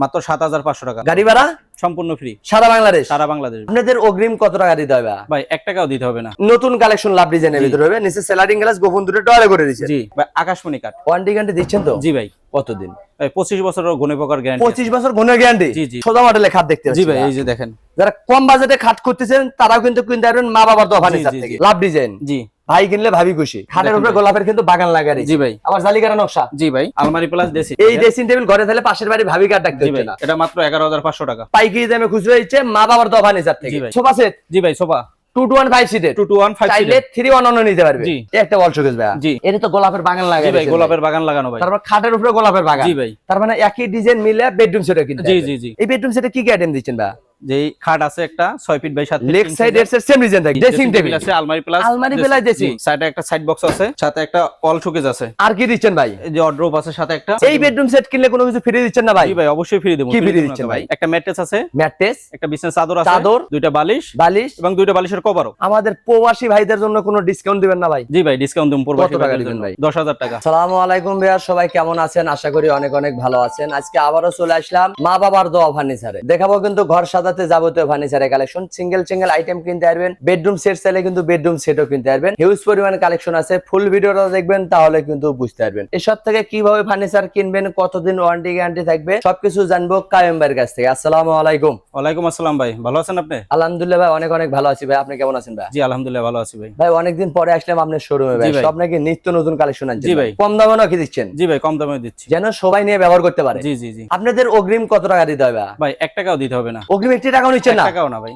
মাত্র সাত হাজার পাঁচশো টাকা। গাড়ি ভাড়া? সম্পূর্ণ ফ্রি সারা বাংলাদেশ? সারা বাংলাদেশ। আপনাদের অগ্রিম কত টাকা দিতে হবে? ভাই এক টাকাও দিতে হবে না। নতুন কালেকশন লাভ ডিজাইনের ভিতরে হবে। নিচে সেলারিং গ্লাস গোপন দুটো টয়লে করে দিচ্ছে জি ভাই আকাশমণি কাঠ। ওয়ারেন্টি গ্যারান্টি দিচ্ছেন তো? জি ভাই। কতদিন? ভাই পঁচিশ বছরের গুণে প্রকার গ্যারান্টি পঁচিশ বছর গুণের গ্যারান্টি জি, জি। সোজা মডেলে খাট দেখতে জি ভাই। এই যে দেখেন। যারা কম বাজেটে খাট করতেছেন তারাও কিন্তু কিনতে পারবেন মা বাবার দোকান লাভ ডিজাইন জি। ভাই কিনলে ভাবি খুশি। খাটের উপরে গোলাপের কিন্তু বাগান লাগারি জি ভাই। আমার জালিকারা নকশা। জি ভাই আলমারি প্লাস দেশি। এই ড্রেসিং টেবিল ঘরে থাকলে পাশের বাড়ি ভাবি কাঠ ডাকতে হচ্ছে না। এটা মাত্র এগারো হাজার পাঁচশো টাকা। পাইকারি দামে খুচরো হচ্ছে মা বাবার দোকান থেকে জি ভাই। Sofa set? জি ভাই sofa. Two two one five সিটের টু টু ওয়ান ফাইভ চাইলে থ্রি ওয়ান অন্য নিতে পারবে। একটা বল শোকেস ভাই জি। এটা তো গোলাপের বাগান জি লাগাই ভাই গোলাপের বাগান লাগানো ভাই। তারপর খাটের উপরে গোলাপের বাগান। জি ভাই। তার মানে একই ডিজাইন মিলে বেডরুম সেটও কিনতে জি, জি, জি। এই বেডরুম সেটে কি কি আইটেম দিচ্ছেন ভাই যে খাট আছে একটা ছয় ফিট বাই সাত feet, লেফট তিন সাইড এর সেম ডিজাইন থাকে ড্রেসিং টেবিল আছে আলমারি প্লাস আলমারি plus dressing। সাইডে একটা সাইড বক্স আছে সাথে একটা অল শোকেজ আছে। আর কি দিচ্ছেন ভাই? এই যে অড্রপ আছে সাথে একটা এই বেডরুম সেট কিনলে কোনো কিছু ফ্রি দিচ্ছেন না ভাই? জি ভাই অবশ্যই ফ্রি দেবো। কি না দিচ্ছেন ভাই? একটা ম্যাট্রেস আছে ম্যাট্রেস একটা বিছানা চাদর আছে চাদর, দুইটা বালিশ বালিশ। এবং দুইটা বালিশের কভারও আমাদের প্রবাসী ভাইদের জন্য কোনো ডিসকাউন্ট দিবেন না ভাই। জি ভাই ডিসকাউন্ট দেবো প্রবাসী ভাইদের জন্য। ভাই? দশ হাজার টাকা। সালামু আলাইকুম ভাইয়া সবাই কেমন আছেন? আশা করি অনেক অনেক ভালো আছেন। আজকে আবারও চলে আসলাম মা বাবার দোয়া ফার্নিচারে। দেখাবো কিন্তু ঘর সাজাতে যাবতীয় ফার্নিচারের কালেকশন সিঙ্গেল সিঙ্গেল আইটেম কিনতে পারবেন। বেডরুম সেট চাইলে কিন্তু বেডরুম সেটও কিনতে পারবেন। হিউজ পরিমাণে কালেকশন আছে। ফুল ভিডিওটা দেখবেন তাহলে কিন্তু বুঝতে পারবেন। এসব থেকে কীভাবে ফার্নিচার কিনবেন কতদিন ওয়ারেন্টি গ্যারান্টি থাকবে সবকিছু জানব কায়েম ভাইয়ের কাছ থেকে। আসসালামু আলাইকুম। ওয়ালাইকুম আসসালাম ভাই ভালো আছেন আপনি? আলহামদুলিল্লাহ ভাই অনেক অনেক ভালো আছি ভাই। আপনি কেমন আছেন ভাই? জি আলহামদুলিল্লাহ ভালো আছি ভাই। ভাই অনেকদিন পরে আসলাম আপনার শোরুমে ভাই। সব নাকি নিত্য নতুন কালেকশন আনছেন জি ভাই। কম দামে নাকি দিচ্ছেন? জি ভাই কম দামে দিচ্ছি। যেন সবাই নিয়ে ব্যবহার করতে পারে। জি জি জি। আপনাদের অগ্রিম কত টাকা দিতে হবে ভাই এক টাকাও দিতে হবে না। অগ্রিম একটি টাকাও নিচ্ছেন না।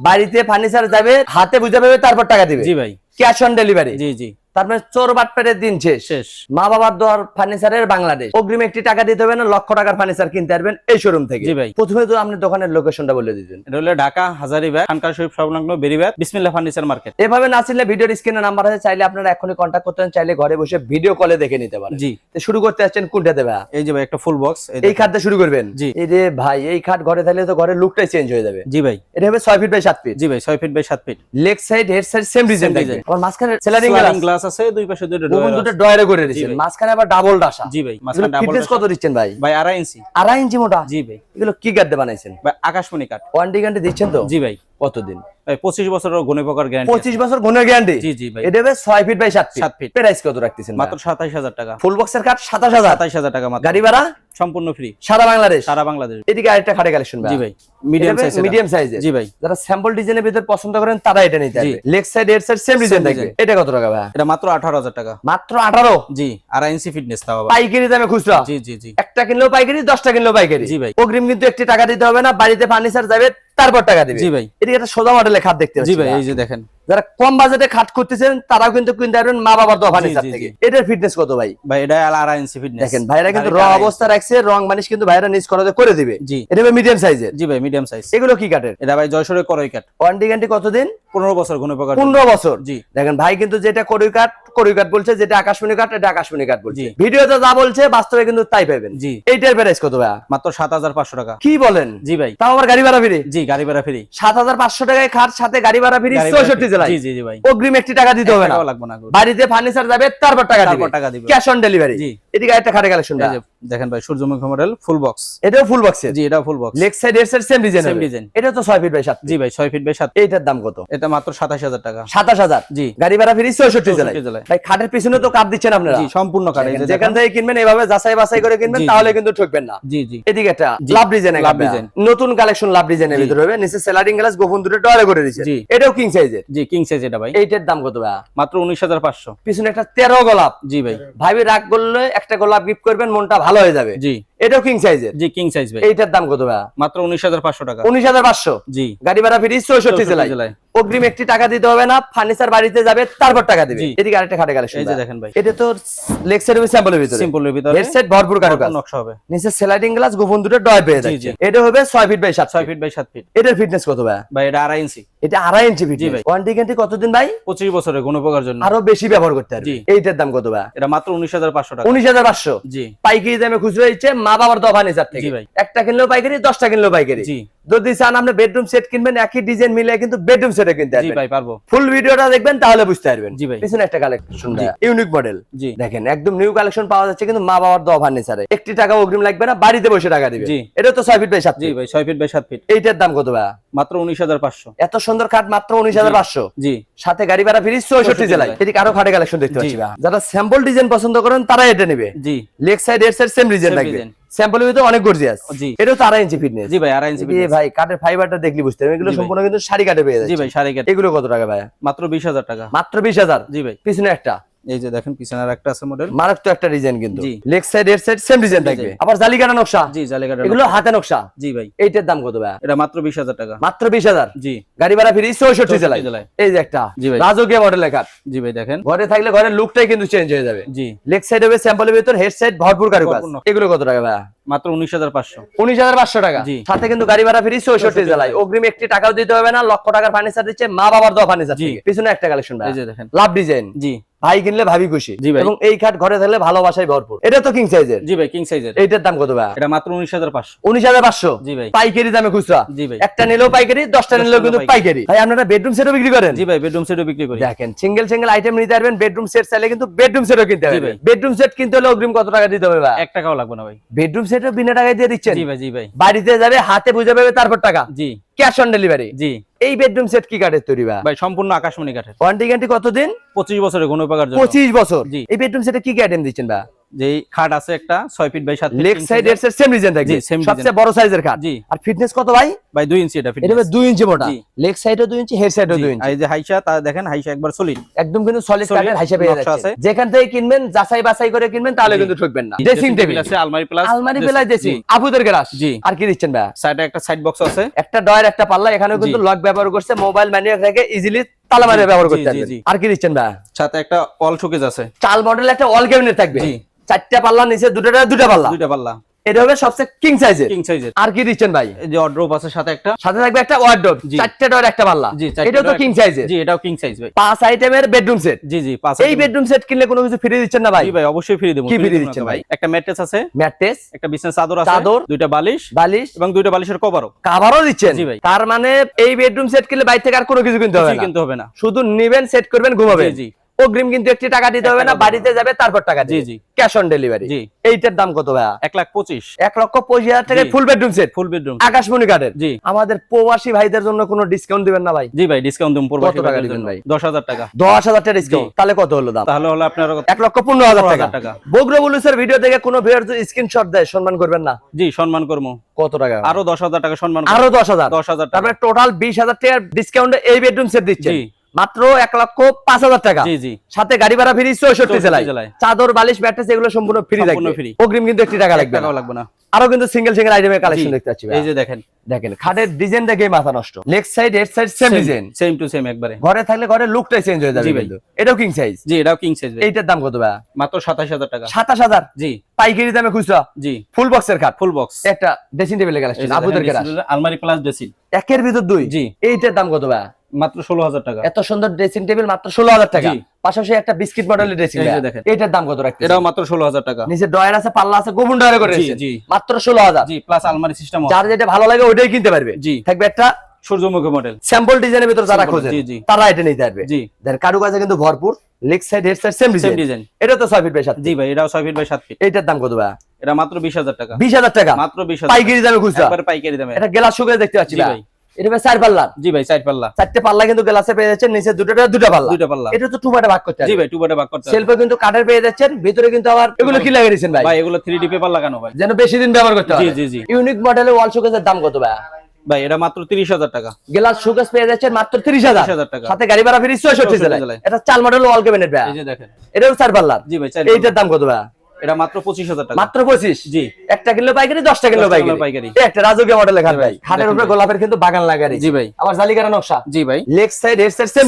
বাড়িতে ফার্নিচার যাবে হাতে বুঝে পাবে তারপর টাকা দিবে। জি ভাই। ক্যাশ অন ডেলিভারি জি জি। তার মানে চোর বাটপেটের দিন শেষ। মা বাবার দোয়ার ফার্নিচারের বাংলাদেশ। অগ্রিম একটি টাকা দিতে হবে না লক্ষ টাকার ফার্নিচার কিনতে পারবেন এই শোরুম থেকে। জি ভাই। প্রথমে তো আপনি দোকানের লোকেশনটা বলে দিতেন। এটা হলো ঢাকা হাজারিবাগ খানকার শরীফ সংলগ্ন বেরিবাগ বিসমিল্লাহ ফার্নিচার মার্কেট এভাবে না চিনলে ভিডিওর স্ক্রিনে নাম্বার আছে চাইলে আপনারা এখনই কন্ট্যাক্ট করতে পারেন চাইলে ঘরে বসে ভিডিও কলে দেখে নিতে পারেন। জি। তো শুরু করতে যাচ্ছেন কোনটা দেবে? এই যে ভাই একটা ফুল বক্স এই খাটটা শুরু করবেন? জি। এই যে ভাই এই খাট ঘরে থাকলে তো ঘরের লুকটাই চেঞ্জ হয়ে যাবে। জি ভাই। এটা হবে ছয় ফিট বাই সাত ফিট জি ভাই ছয় ফিট বাই সাত feet leg side head side same design থাকবে। আমার মাঝখানে সেলারিং স্লাইডিং গ্লাস আছে দুই পাশে ডয়ার দুটো ডয়ারে করে দিয়েছেন মাঝখানে আবার ডাবল ডাসা জি ভাই মাঝখানে ডাবল কত দিচ্ছেন ভাই? ভাই আড়াই ইঞ্চি। আড়াই ইঞ্চি মোটা? জি ভাই। এগুলো কি বানাইছেন? ভাই আকাশমণি কাঠ। দিচ্ছেন তো? জি ভাই। কতদিন? পঁচিশ বছরের গুণে প্রকার গ্যারান্টি পঁচিশ বছর গ্যারান্টি জি জি ভাই। এটা ছয় ফিট বাই সাত সাত। প্রাইস কত রাখতেছেন মাত্র সাতাইশ হাজার টাকা। ফুল বক্সের কাঠ সাতাশ হাজার। সাতাইশ হাজার টাকা মাত্র। গাড়ি ভাড়া? সম্পূর্ণ ফ্রি সারা বাংলাদেশ? সারা বাংলাদেশ। এদিকে আরেকটা খাটে কালেকশন জি ভাই। মিডিয়াম সাইজ মিডিয়াম সাইজের জি ভাই। যারা স্যাম্পল ডিজাইনের ভিতর পছন্দ করেন তারা এটা নিতে পারবে। Leg side head side same design থাকবে। এটা কত টাকা ভাই? এটা মাত্র আঠারো হাজার টাকা। মাত্র আঠারো? জি আড়াই ইঞ্চি ফিটনেস তাও পাইকারি দামে খুচরা? জি জি জি। একটা কিনলেও পাইকারি দশটা কিনলেও পাইকারি। জি ভাই। অগ্রিম কিন্তু একটি টাকা দিতে হবে না বাড়িতে ফার্নিচার যাবে তারপর টাকা দিবে। জি ভাই। এদিকে একটা সোজা মডেলের খাট দেখতে জি ভাই। এই যে দেখেন। যারা কম বাজেটে খাট করতেছেন তারাও কিন্তু কিনতে পারবেন মা বাবার দোয়া ফার্নিচার থেকে। এটার ফিটনেস কত ভাই? ভাই এটা আড়াই ইঞ্চি ফিটনেস দেখেন ভাইরা কিন্তু র অবস্থা রাখছে রং মানিস কিন্তু ভাইরা নিজ করাতে করে দিবে। জি। এটা মিডিয়াম সাইজের জি ভাই মিডিয়াম সাইজ এগুলো কি কাঠের? এটা ভাই জয়সরের করই কাঠ। ওয়ারেন্টি গ্যারান্টি কতদিন? পনেরো বছর গুণে প্রকার পনেরো বছর। জি। দেখেন ভাই কিন্তু যেটা করই কাঠ করই কাঠ বলছে যেটা আকাশমণি কাঠ এটা আকাশমণি কাঠ বলছে। ভিডিওতে যা বলছে বাস্তবে কিন্তু তাই পাবেন জি। এইটার প্রাইস কত ভাই মাত্র সাত হাজার পাঁচশো টাকা। কি বলেন? জি ভাই। তাও আমার গাড়ি ভাড়া ফিরে? জি গাড়ি ভাড়া ফ্রি। সাত হাজার পাঁচশো টাকায় খাট সাথে গাড়ি ভাড়া ফিরি চৌষট্টি। জেলায়। জি জি জি ভাই। অগ্রিম একটি টাকা দিতে হবে না। লাগবে না। বাড়িতে ফার্নিচার যাবে তারপর টাকা দিবে। ক্যাশ অন ডেলিভারি জি। এদিকে একটা খাটে কালেকশন দেখেন ভাই সূর্যমুখী মডেল ফুল বক্স এটাও ফুল বক্সের জি এটা ফুল বক্স লেগ সাইড এর side same design Same design। এটা তো ছয় ফিট বাই সাত জি ভাই ছয় ফিট বাই সাত। এইটার দাম কত? এটা মাত্র সাতাশ হাজার টাকা। সাতাশ হাজার? জি। গাড়ি ভাড়া ফিরি চৌষট্টি জেলায়। ভাই খাটের পিছনে তো কাঠ দিচ্ছেন আপনারা। জি সম্পূর্ণ এই যেখান থেকে কিনবেন এভাবে যাচাই বাছাই করে কিনবেন তাহলে কিন্তু ঠকবেন না। জি জি। এদিকে একটা লাভ ডিজাইন লাভ ডিজাইন। নতুন কালেকশন লাভ ডিজাইনের। ভিতরে হবে। নিচে সেলারিং গ্লাস গোপন দুটো ডয়ারে করে দিচ্ছে জি। এটাও কিং সাইজের জি কিং সাইজ এটা ভাই। এইটার দাম কত ভাই মাত্র উনিশ হাজার পাঁচশো। পিছনে একটা তেরো গোলাপ। জি ভাই। ভাবি রাগ করলে একটা গোলাপ গিফট করবেন মনটা ভালো হয়ে যাবে। জি। এটাও কিং সাইজের জি কিং সাইজ ভাই। এইটার দাম কত ভাই মাত্র উনিশ হাজার পাঁচশো টাকা। উনিশ হাজার পাঁচশো। জি। গাড়ি ভাড়া ফ্রি চৌষট্টি 64 জেলায় জেলায়। অগ্রিম একটি টাকা দিতে হবে না ফার্নিচার বাড়িতে যাবে তারপর টাকা দিবে। এদিকে আরেকটা খাটে কালেকশন এই যে দেখেন ভাই। এটা তো লেগ সাইড স্যাম্পলের ভিতরে। সিম্পলের ভিতরে। হেডসেট ভরপুর কারুকাজ নকশা হবে। নিচে স্লাইডিং গ্লাস গোপন দুটো ডয় পেয়ে যাচ্ছে। এটা হবে ছয় ফিট বাই সাত ছয় ফিট ফিট বাই সাত ফিট এটার ফিটনেস কত ভাই? ভাই এটা আড়াই ইঞ্চি এটা আড়াই ইঞ্চি ফিট। ওয়ারেন্টি গ্যারান্টি কতদিন ভাই? পঁচিশ বছরের গুণ প্রকার জন্য। আরও বেশি ব্যবহার করতে হবে এইটার দাম কত ভাই? এটা মাত্র উনিশ হাজার পাঁচশো টাকা। উনিশ হাজার পাঁচশো। জি। পাইকারি দামে খুচরো হচ্ছে মা বাবার দফা নিচার থেকে। জি ভাই। একটা কিনলেও পাইকারি দশটা কিনলেও পাইকারি। জি। যদি চান আপনি বেডরুম সেট কিনবেন একই ডিজাইন মিলে কিন্তু বেডরুম সেটে কিনতে জি ভাই পারব। ফুল ভিডিওটা দেখবেন তাহলে বুঝতে পারবেন। জি ভাই। পিছনে একটা কালেকশন। ইউনিক মডেল জি। দেখেন একদম নিউ কালেকশন পাওয়া যাচ্ছে কিন্তু মা বাবার দোয়া ফার্নিচারে একটি টাকা অগ্রিম লাগবে না বাড়িতে বসে টাকা দিবে। জি। এটা তো ছয় ফিট বাই সাত জি ভাই ছয় ফিট বাই সাত ফিট এইটার দাম কত ভাই মাত্র উনিশ হাজার পাঁচশো। এত সুন্দর খাট মাত্র উনিশ হাজার পাঁচশো। জি। সাথে গাড়ি ভাড়া ফ্রি চৌষট্টি জেলায়। জেলায়। এদিকে আরও খাটে কালেকশন দেখতে পাচ্ছি। যারা স্যাম্পল ডিজাইন পছন্দ করেন তারা এটা নেবে। জি। লেগ সাইড এর সাইড সেম ডিজাইন design। স্যাম্পলের ভিতরে অনেক গর্জিয়াস জি। এটা তো আড়াই ইঞ্চি ফিটনেস জি ভাই আড়াই ইঞ্চি ফিটনেস ভাই কাঠের ফাইবারটা দেখলি বুঝতে পারবেন এগুলো সম্পূর্ণ কিন্তু শাড়ি কাটে পেয়ে জি ভাই শাড়ি কাটে এগুলো কত টাকা ভাই মাত্র বিশ হাজার টাকা। মাত্র বিশ হাজার। জি ভাই। পিছনে একটা। এই যে দেখেন পিছনে আর একটা আছে মডেল মারাত্মক একটা ডিজাইন কিন্তু। লেগ সাইড এর সাইড সেম ডিজাইন থাকবে। আবার জালিকাটা নকশা। জি জালেকাটা এগুলো হাতে নকশা। জি ভাই। এইটার দাম কত ভাই এটা মাত্র বিশ হাজার টাকা। মাত্র বিশ হাজার? জি। গাড়ি ভাড়া ফ্রি জেলায়। এই যে একটা। জি ভাই। রাজকীয় মডেলের কাঠ জি ভাই দেখেন। ঘরে থাকলে ঘরের লুকটাই কিন্তু চেঞ্জ হয়ে যাবে। জি। লেগ সাইড হবে স্যাম্পলের ভিতর হেড সাইড ভরপুর কারুকাজ। এগুলো কত টাকা ভাই মাত্র উনিশ হাজার পাঁচশো। উনিশ হাজার পাঁচশো টাকা। সাথে কিন্তু গাড়ি ভাড়া ফ্রি চৌষট্টি জেলায়। অগ্রিম একটি টাকাও দিতে হবে না লক্ষ টাকার ফার্নিচার দিচ্ছে মা বাবার দেওয়া ফার্নিচার পিছনে একটা কালেকশন ভাই এই যে দেখেন। লাভ ডিজাইন জি। ভাই কিনলে ভাবি খুশি। ভাই। এবং এই খাট ঘরে থাকলে ভালোবাসায় ভরপুর। এটা তো কিং সাইজের জি ভাই কিং সাইজের এইটার দাম কত ভাই? এটা মাত্র উনিশ হাজার পাঁচশো। উনিশ হাজার পাঁচশো? জি ভাই। পাইকারি দামে খুচরা? জি ভাই। একটা নিলেও পাইকারি দশটা নিলেও কিন্তু পাইকারি। ভাই আপনারা বেডরুম সেটও বিক্রি করেন? জি ভাই বেডরুম সেটও বিক্রি করি। দেখেন সিঙ্গেল সিঙ্গেল আইটেম নিতে পারবেন বেডরুম সেট চাইলে কিন্তু বেডরুম সেটও কিনতে হবে বেডরুম সেট কিনতে হলে অগ্রিম কত টাকা দিতে হবে ভাই? এক টাকাও লাগবে না ভাই। বেডরুম সেটও বিনা টাকায় দিয়ে দিচ্ছেন? জি ভাই জি ভাই। বাড়িতে যাবে হাতে বুঝে পাবে তারপর টাকা? জি। ক্যাশ অন ডেলিভারি জি। এই বেডরুম সেট কি কাঠের তৈরি ভাই? ভাই সম্পূর্ণ আকাশমণি কাঠের। ওয়ারেন্টি গ্যারান্টি কতদিন? পঁচিশ বছরের কোনো প্রকার পঁচিশ বছর। জি। এই বেডরুম সেটে কি কি আইটেম দিচ্ছেন ভাই? যে খাট আছে একটা ছয় ফিট বাই সাত feet লেগ সাইড এর সেম ডিজাইন থাকবে। সবচেয়ে বড় সাইজের জি। আর ফিটনেস কত ভাই? ভাই দুই ইঞ্চি এটা এটা fitness। হবে দুই ইঞ্চি মোটা। লেগ সাইডও দুই ইঞ্চি হেড সাইডও জি, দুই আর ইঞ্চি এই যে হাইসা তা দেখেন হাইসা একবার সলিড একদম কিন্তু সলিড কাঠের পেয়ে যাচ্ছে। যেখান থেকে কিনবেন যাচাই বাছাই করে কিনবেন তাহলে কিন্তু ঠকবেন না। ড্রেসিং টেবিল আছে আলমারি প্লাস আলমারি বেলায় ড্রেসিং আবুদের গ্লাস জি। আর কি দিচ্ছেন ভাই সাইডে একটা সাইড বক্স আছে। একটা ডয়ের একটা পাল্লা এখানেও কিন্তু। লক ব্যবহার করছে মোবাইল ম্যানুয়াল থেকে ইজিলি তালা মারে ব্যবহার করতে পারবেন। আর কি দিচ্ছেন ভাই সাথে একটা অল শোকেজ আছে। চাল মডেল একটা অল ক্যাবিনেট থাকবে। জি। চারটা পাল্লা নিচে দুটোটা দুটা পাল্লা? দুইটা পাল্লা। এটা হবে সবচেয়ে কিং সাইজের কিং সাইজের আর কি দিচ্ছেন ভাই? যে অড্রপ আছে সাথে একটা। সাথে থাকবে একটা ওয়ার্ডরোব জি। চারটা একটা পাল্লা। জি চারটে তো কিং সাইজের জি এটাও কিং সাইজ ভাই। পাঁচ আইটেমের বেডরুম সেট জি জি পাঁচ এই বেডরুম সেট কিনলে কোনো কিছু ফ্রি দিচ্ছেন না ভাই? জি ভাই অবশ্যই ফ্রি দেবো। কি দিচ্ছেন ভাই? একটা ম্যাট্রেস আছে। ম্যাট্রেস একটা বিছানা চাদর আছে। চাদর, দুইটা বালিশ। বালিশ। এবং দুইটা বালিশের কভারও কাভারও দিচ্ছেন? জি ভাই। তার মানে এই বেডরুম সেট কিনলে বাইরে থেকে আর কোনো কিছু কিনতে হবে না। কিনতে হবে না। শুধু নিবেন সেট করবেন ঘুমাবেন। জি। অগ্রিম কিন্তু একটি টাকা দিতে হবে না বাড়িতে যাবে তারপর টাকা জি, জি। ক্যাশ অন ডেলিভারি জি। এইটার দাম কত ভাইয়া? এক লাখ পঁচিশ। এক লক্ষ পঁচিশ হাজার টাকায় জি। Full bedroom set full bedroom আকাশমণি কাঠের জি। আমাদের প্রবাসী ভাইদের জন্য কোনো ডিসকাউন্ট দিবেন না ভাই। জি ভাই ডিসকাউন্ট দেবো প্রবাসী কত টাকা দিবেন ভাই? দশ হাজার টাকা। দশ হাজার টাকা ডিসকাউন্ট তাহলে কত হলো দাম? তাহলে হলো আপনার এক লক্ষ পনেরো হাজার 15,000 টাকা। টাকা। বগ্র বুলুসের ভিডিও দেখে কোনো ভিডিওর স্ক্রিনশট দেয় সম্মান করবেন না? জি সম্মান করব। কত টাকা? আরও দশ হাজার টাকা সম্মান আরও দশ হাজার। দশ হাজার টাকা। তারপরে টোটাল বিশ হাজার টাকার ডিসকাউন্টে এই বেডরুম সেট দিচ্ছে জি। মাত্র এক লক্ষ পাঁচ হাজার টাকা। সাথে গাড়ি ভাড়া ফ্রি চৌষট্টি 64 জেলায়। চাদর বালিশ ব্যাটাস এগুলো সম্পূর্ণ ফ্রি থাকবে অগ্রিম কিন্তু একটি টাকা লাগবে লাগবে না। আরও কিন্তু সিঙ্গেল সিঙ্গেল আইটেমের কালেকশন দেখতে পাচ্ছি এই যে দেখেন। দেখেন খাটের ডিজাইন দেখে মাথা নষ্ট। Leg side head side same design same to same একবারে। ঘরে থাকলে ঘরের লুকটাই চেঞ্জ হয়ে যাবে কিন্তু। এটাও কিং সাইজ জি এটাও কিং সাইজ এইটার দাম কত ভাই মাত্র সাতাশ হাজার টাকা। সাতাশ হাজার? জি। পাইকারি দামে খুচরা? জি। ফুল বক্সের খাট? ফুল বক্স একটা ড্রেসিং টেবিলের কালেকশন কেরাস আলমারি প্লাস ড্রেসিং একের ভিতর দুই? জি। এইটার দাম কত ভাই মাত্র ষোলো হাজার টাকা। এত সুন্দর ড্রেসিং টেবিল মাত্র ষোলো হাজার টাকা পাশাপাশি একটা বিস্কিট মডেলের ড্রেসিং দেখেন। এইটার দাম কত রাখতে এটাও মাত্র ষোলো হাজার টাকা। নিচে ডয়ার আছে পাল্লা আছে ডয়ারে করে। মাত্র ষোলো হাজার জি প্লাস আলমারি সিস্টেম যার যেটা ভালো লাগে ওইটাই কিনতে পারবে। জি। থাকবে একটা সূর্যমুখী মডেল স্যাম্পল ডিজাইনের ভিতর যারা Sample, খোঁজেন জি, জি। তারা এটা নিতে পারবে। জি। দেন কারুকাজে কিন্তু ভরপুর leg side head side same design এটা তো ছয় ফিট বাই সাত জি ভাই এটাও ছয় ফিট বাই সাত ফিট এইটার দাম কত ভাই এটা মাত্র বিশ হাজার টাকা। বিশ হাজার টাকা। মাত্র বিশ হাজার পাইকারি দামে খুচরা। একবারে পাইকারি দামে। এটা গ্লাস শুকিয়ে দেখতে পাচ্ছি ভাই। এটা ভাই চার পাল্লা। জি ভাই চার পাল্লা। চারটে পাল্লা কিন্তু গ্লাসে পেয়ে যাচ্ছেন নিচে দুটো দুটো পাল্লা। দুইটা পাল্লা। এটা তো টু পার্টে ভাগ করতে জি ভাই টু বাটে ভাগ করতে সেলফে কিন্তু কাঠের পেয়ে যাচ্ছেন ভিতরে কিন্তু আবার এগুলো কি লাগিয়ে দিয়েছেন ভাই। ভাই এগুলো থ্রি পেপার লাগানো ভাই। যেন বেশি দিন ব্যবহার করতে জি জি জি। ইউনিক মডেলের ওয়াল শোকেসের দাম কত ভাই ভাই এটা মাত্র তিরিশ হাজার টাকা। গ্লাস শোকেস পেয়ে যাচ্ছেন মাত্র তিরিশ হাজার। 30,000 টাকা। সাথে গাড়ি ভাড়া ফিরিস চৌষট্টি 64 জেলায়। জেলায়। এটা চাল মডেল ওয়াল ক্যাবিনেট ভাই এই যে দেখেন। এটাও চার পাল্লার জি ভাই চার এইটার দাম কত ভাই এটা মাত্র পঁচিশ হাজার টাকা। মাত্র পঁচিশ? জি। একটা কিলো পাইকারি দশটা কিলো 10টা কিলো পাইকারি। পাইকারি। একটা রাজকীয় মডেলের খাট ভাই খাটের উপরে গোলাপের কিন্তু বাগান লাগারি জি ভাই। আবার জালিকারা নকশা। জি ভাই। Leg side head side same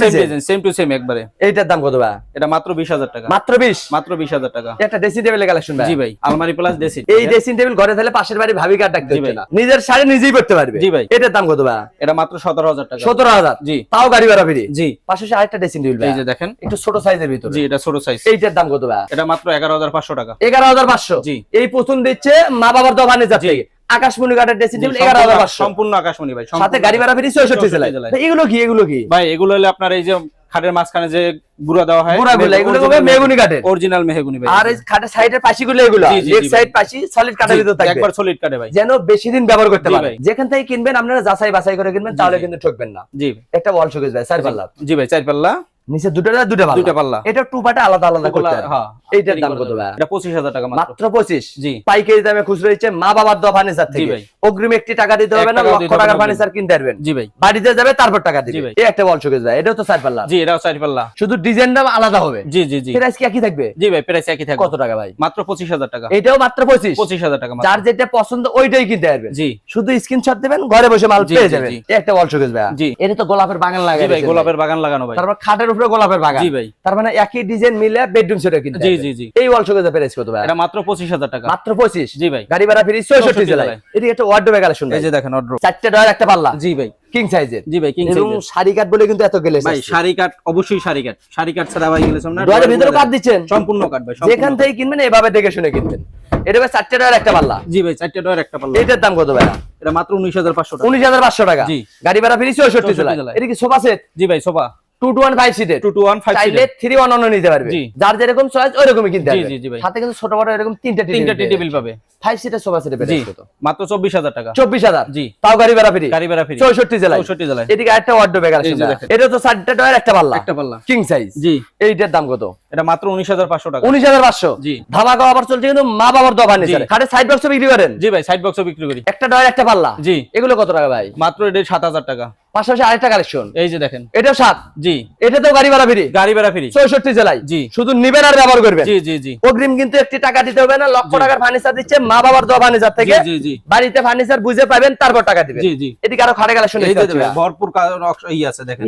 same to same একবারে। এইটার দাম কত ভাই? এটা মাত্র বিশ হাজার টাকা। মাত্র বিশ? মাত্র বিশ হাজার টাকা। একটা ড্রেসিং টেবিলের কালেকশন ভাই। জি ভাই আলমারি প্লাস ডেসি এই ড্রেসিং টেবিল ঘরে থাকলে পাশের বাড়ি ভাবি কাট ডাকতে ভাই। না। নিজের শাড়ি নিজেই করতে পারবে। জি ভাই। এটার দাম কত ভাই? এটা মাত্র সতেরো হাজার টাকা। সতেরো হাজার? জি। তাও গাড়ি ভাড়া ফিরি। জি। পাশে আরেকটা ড্রেসিং টেবিল ভাই। এই যে দেখেন। একটু ছোট সাইজের ভিতরে। জি এটা ছোট সাইজ এইটার দাম কত ভাই? এটা মাত্র এগারো হাজার পাঁচশো টাকা। এগারো হাজার পাঁচশো। এই প্রথম দিচ্ছে মা বাবার দোকানে যাচ্ছে। জি। আকাশমণি কাঠের ড্রেসিং টেবিল এগারো হাজার সম্পূর্ণ- পাঁচশো। সম্পূর্ণ আকাশমণি ভাই সাথে গাড়ি ভাড়া ফ্রি জেলায়। এগুলো কি এগুলো কি? ভাই এগুলো হলে আপনার এই যে খাটের মাঝখানে যে গুড়া দেওয়া হয় গুড়াগুলো, এগুলো হবে মেহগনি কাঠের। অরিজিনাল মেহগুনি ভাই। আর এই খাটের সাইডের পাশি গুলো এগুলো লেগ সাইড পাশি সলিড কাঠের ভিতর থাকবে। একবার সলিড ভাই। যেন বেশি দিন ব্যবহার করতে পারে। যেখান থেকে কিনবেন আপনারা যাচাই বাছাই করে কিনবেন তাহলে কিন্তু ঠকবেন না। জি একটা ওয়াল শোকেস ভাই চার পাল্লা। জি ভাই চার পাল্লা। নিচে দুটো দুটো পাল্লা? দুইটা পাল্লা। এটা টু পার্টে আলাদা আলাদা করতে হ্যাঁ। এইটার দাম কত ভাই এটা পঁচিশ হাজার টাকা মাত্র। মাত্র পঁচিশ? জি। পাইকারি দামে খুচরো মা বাবার দেওয়া ফার্নিচার থেকে। ভাই। অগ্রিম একটি টাকা দিতে হবে না লক্ষ টাকার ফার্নিচার কিনতে পারবেন। জি ভাই। বাড়িতে যাবে তারপর টাকা দিবে। এই একটা ওয়াল শোকেস ভাই এটাও তো চার পাল্লা। জি এটাও চার পাল্লা। শুধু ডিজাইনটা আলাদা হবে। জি জি জি। প্রাইস কি একই থাকবে? জি ভাই প্রাইস একই থাকবে। কত টাকা ভাই? মাত্র পঁচিশ হাজার টাকা। এটাও মাত্র পঁচিশ। পঁচিশ হাজার টাকা মাত্র। যার যেটা পছন্দ ওইটাই কিনতে পারবেন। জি। শুধু স্ক্রিনশট দেবেন ঘরে বসে মাল পেয়ে যাবেন। এই একটা ওয়াল শোকেস ভাই জি। এটা তো গোলাপের বাগান জি ভাই গোলাপের বাগান লাগানো ভাই। তারপর খাটের উপরে গোলাপের বাগান। জি ভাই। তার মানে একই ডিজাইন মিলে বেডরুম সেটও কিনতে জি, জি, জি। এই ওয়াল শোকেসের প্রাইস কত ভাই? এটা মাত্র পঁচিশ হাজার টাকা। মাত্র পঁচিশ? জি ভাই। গাড়ি ভাড়া ফ্রি চৌষট্টি 64 জেলায়। এটি একটা ওয়ার্ডরোবে কালেকশন এই যে দেখেন অর্ডার চারটে ডয়ার একটা পাল্লা। জি ভাই। কিং সাইজের জি ভাই কিং সাইজের এবং শাড়ি কাঠ বলে কিন্তু এত গেলে ভাই শাড়ি কাট অবশ্যই শাড়ি কাট শাড়ি কাট ছাড়া ভাই গেলে না। ডয়ারের ভিতরে কাঠ দিচ্ছেন? সম্পূর্ণ কাট ভাই যেখান থেকে কিনবেন এভাবে দেখে শুনে কিনবেন। এটা ভাই চারটে ডয়ার একটা পাল্লা। জি ভাই চারটে ডয়ার একটা পাল্লা। এটার দাম কত ভাই? এটা মাত্র উনিশ হাজার পাঁচশো টাকা। উনিশ হাজার পাঁচশো টাকা। জি। গাড়ি ভাড়া ফ্রি চৌষট্টি 64 জেলায় জেলায়। এটা কি সোফা সেট জি ভাই sofa two two one five সিটের টু টু ওয়ান ফাইভ চাইলে থ্রি ওয়ান অন্য নিতে পারবে। যার যেরকম চয়েস ওই কিনতে পারবে। জি, জি ভাই। সাথে কিন্তু ছোট বড় এরকম তিনটা তিনটা টি টেবিল পাবে। ফাইভ সিটের সোফা সেটের প্রাইস কত মাত্র চব্বিশ হাজার টাকা। চব্বিশ হাজার। জি। তাও গাড়ি ভাড়া ফ্রি। গাড়ি ভাড়া ফ্রি। চৌষট্টি জেলায়। চৌষট্টি জেলায়। এদিকে একটা এটা তো একটা পাল্লা। একটা পাল্লা। কিং সাইজ জি। এইটার দাম কত? এটা মাত্র উনিশ হাজার পাঁচশো টাকা। জি। ধামাকা অফার চলছে কিন্তু মা বাবার দোকান নিচে খাটে সাইড বক্স বিক্রি করেন। জি ভাই সাইড বক্সও বিক্রি করি। একটা ডয়ার একটা পাল্লা। জি। এগুলো কত টাকা ভাই? মাত্র এটা সাত হাজার টাকা। পাশাপাশি আরেকটা কালেকশন এই যে দেখেন। এটাও সাত। জি। এটাতেও গাড়ি ভাড়া ফ্রি। গাড়ি ভাড়া ফ্রি। চৌষট্টি জেলায়। জি। শুধু নিবেন আর ব্যবহার করবেন। জি জি জি। অগ্রিম কিন্তু একটি টাকা দিতে হবে না। লক্ষ টাকার ফার্নিচার দিচ্ছে মা বাবার দোয়া ফার্নিচার থেকে। জি, জি, জি। বাড়িতে ফার্নিচার বুঝে পাবেন তারপর টাকা দিবেন। জি, জি। এদিকে আরও খাটে কালেকশন এই যে ভরপুর ই আছে দেখেন।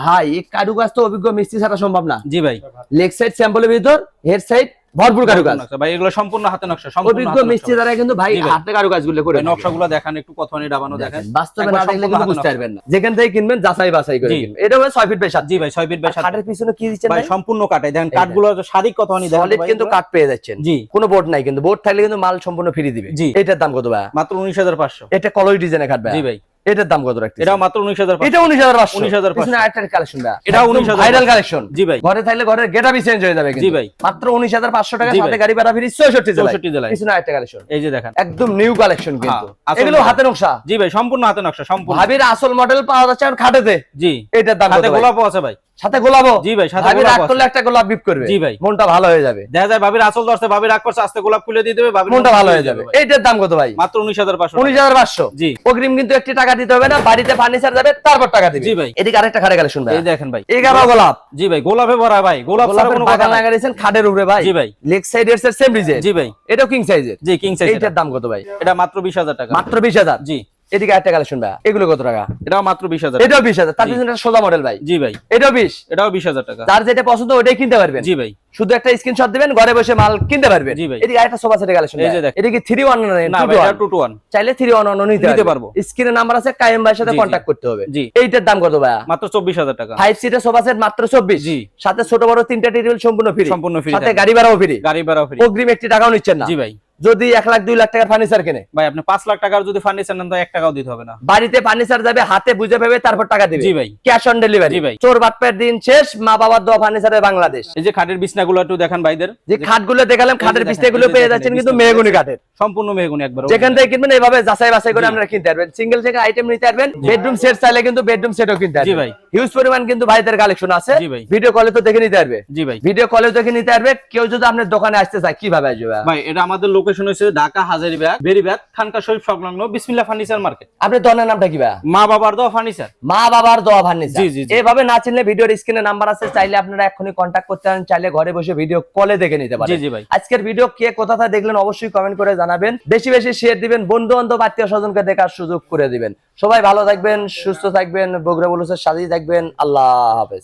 ভাই এই কারুকাজ তো অভিজ্ঞ মিস্ত্রি ছাড়া সম্ভব না। জি ভাই। লেগ সাইড স্যাম্পলের ভিতর হেড সাইড ভরপুর কারুকাজ। ভাই এগুলো সম্পূর্ণ হাতে নকশা সম্পূর্ণ অভিজ্ঞ মিস্ত্রি দ্বারা কিন্তু ভাই হাতে কারুকাজগুলো করে নকশাগুলো দেখান একটু কতখানি ডাবানো দেখেন বাস্তবে না দেখলে কিন্তু বুঝতে পারবেন না। যেখান থেকে কিনবেন যাচাই বাছাই করে কিনবেন। এটা হবে ছয় ফিট বাই সাত। জি ভাই ছয় ফিট বাই সাত। খাটের পিছনে কি দিচ্ছেন ভাই ভাই? সম্পূর্ণ কাটে দেখেন এই কাঠগুলো শাড়ি কতখানি দেখেন সলিড ভাই কিন্তু? কাঠ পেয়ে যাচ্ছেন। জি। কোনো বোর্ড নাই কিন্তু। বোর্ড থাকলে কিন্তু মাল সম্পূর্ণ ফ্রি দিবে। জি। এটার দাম কত ভাই? মাত্র উনিশ হাজার পাঁচশো। এটা কলই ডিজাইনে কাটবে জি ভাই। এটার দাম কত রাখতে এটা মাত্র উনিশ হাজার এটা উনিশ হাজার 19,500 আরেকটা কালেকশন এটা 19,500 ভাইরাল কালেকশন। জি ভাই। ঘরে থাকলে ঘরের গেটআপই চেঞ্জ হয়ে যাবে কিন্তু। জি ভাই। মাত্র উনিশ হাজার পাঁচশো টাকা জি সাথে গাড়ি ভাড়া ফ্রি জেলায়। 64 জেলায়। পিছনে আরেকটা কালেকশন। এই যে দেখেন। একদম নিউ কালেকশন কিন্তু। হ্যাঁ, এগুলো হাতে নকশা। জি ভাই সম্পূর্ণ হাতে নকশা সম্পূর্ণ। ভাবির আসল মডেল পাওয়া যাচ্ছে আর খাটেতে। জি। এটার দাম হাতে কত? গোলাপও আছে ভাই। সাথে গোলাপও জি ভাই, সাথে ভাবি রাগ করলে একটা গোলাপ গিফট করবে। জি ভাই। মনটা ভালো হয়ে যাবে। দেখা যায় ভাবির আসল ধরছে ভাবি রাগ করছে আস্তে গোলাপ খুলে দিয়ে দেবে ভাবির মনটা ভালো হয়ে যাবে। এইটার দাম কত ভাই? মাত্র উনিশ হাজার পাঁচশো উনিশ হাজার পাঁচশো? জি। অগ্রিম কিন্তু একটি টাকা দিতে হবে না বাড়িতে ফার্নিচার যাবে তারপর টাকা দিবে। জি ভাই। এদিকে আরেকটা খাটে কালেকশন ভাই এই দেখেন ভাই। এগারো গোলাপ। জি ভাই গোলাপে ভরা ভাই গোলাপ ছাড়া কোনো কথা নাই। লাগাইছেন খাটের উপরে ভাই। জি ভাই। লেগ সাইডের সেম ডিজাইন জি ভাই। এটাও কিং সাইজের জি কিং সাইজ এইটার দাম কত ভাই? এটা মাত্র বিশ হাজার টাকা। মাত্র বিশ হাজার। জি। এদিকে একটা কালেকশন ভাই এগুলো কত টাকা? এটাও মাত্র বিশ হাজার এটাও বিশ হাজার। তার পিছনে সোজা মডেল ভাই। জি ভাই। এটাও বিশ। এটাও বিশ হাজার টাকা। যার যেটা পছন্দ ওইটাই কিনতে পারবেন। জি ভাই। শুধু একটা স্ক্রিনশট দিবেন ঘরে বসে মাল কিনতে পারবেন। জি ভাই। এদিকে আরেকটা সোফা সেটের কালেকশন এই যে দেখেন। এটা কি থ্রি ওয়ান না এটা টু টু ওয়ান চাইলে থ্রি ওয়ান ওয়ান নিতে নিতে পারব। স্ক্রিনে নাম্বার আছে কায়েম ভাইয়ের সাথে। কন্ট্যাক্ট করতে হবে। জি। এইটার দাম কত ভাইয়া? মাত্র চব্বিশ হাজার টাকা। ফাইভ সিটের সোফা সেট মাত্র চব্বিশ। জি। সাথে ছোট বড় তিনটা টেবিল সম্পূর্ণ ফ্রি সম্পূর্ণ free সাথে গাড়ি ভাড়াও ফ্রি গাড়ি ভাড়া ফ্রি অগ্রিম একটি টাকাও নিচ্ছেন না। জি ভাই। যদি এক লাখ দুই লাখ টাকার ফার্নিচার কেনে। ভাই আপনি পাঁচ লাখ টাকার যদি ফার্নিচার নেন তো এক টাকাও দিতে হবে না। বাড়িতে ফার্নিচার যাবে হাতে বুঝে পাবে তারপর টাকা দিবে। জি ভাই। ক্যাশ অন ডেলিভারি জি ভাই। চোর বাটপের দিন শেষ মা বাবার দোয়া ফার্নিচারের বাংলাদেশ। এই যে খাটের বিছনাগুলো একটু দেখান ভাইদের। যে খাটগুলো দেখালাম খাটের বিছনাগুলো পেয়ে যাচ্ছেন কিন্তু মেহগুনি কাঠের। সম্পূর্ণ মেহগুনি একবার যেখান থেকে কিনবেন এইভাবে যাচাই বাছাই করে। আপনারা কিনতে পারবেন। সিঙ্গেল থেকে আইটেম নিতে পারবেন বেডরুম সেট চাইলে কিন্তু বেডরুম সেটও কিনতে পারবেন। জি ভাই। হিউজ পরিমাণ কিন্তু ভাইদের কালেকশন আছে। জি ভাই। ভিডিও কলে তো দেখে নিতে পারবে। জি ভাই। ভিডিও কলে দেখে নিতে পারবে। কেউ যদি আপনার দোকানে আসতে চায় কীভাবে আসবে? ভাই? ভাই এটা আমাদের লোকেশন হচ্ছে ঢাকা হাজারিবাগ বেরিবাগ খানকা শরীফ সংলগ্ন বিসমিল্লাহ ফার্নিচার মার্কেট। আপনার দোকানের নামটা কি মা বাবার দোয়া ফার্নিচার। মা বাবার দোয়া ফার্নিচার। জি, জি, জি। এভাবে না চিনলে ভিডিওর স্ক্রিনে নাম্বার আছে চাইলে আপনারা এখনই কন্ট্যাক্ট করতে পারেন চাইলে ঘরে বসে ভিডিও কলে দেখে নিতে জি পারেন। জি ভাই। আজকের ভিডিও কে কোথা থেকে দেখলেন অবশ্যই কমেন্ট করে জানাবেন। বেশি বেশি শেয়ার দিবেন বন্ধু বান্ধব আত্মীয় স্বজনকে দেখার সুযোগ করে দিবেন। সবাই ভালো থাকবেন সুস্থ থাকবেন বগুড়া বলুসের সাথেই থাকবেন আল্লাহ হাফেজ।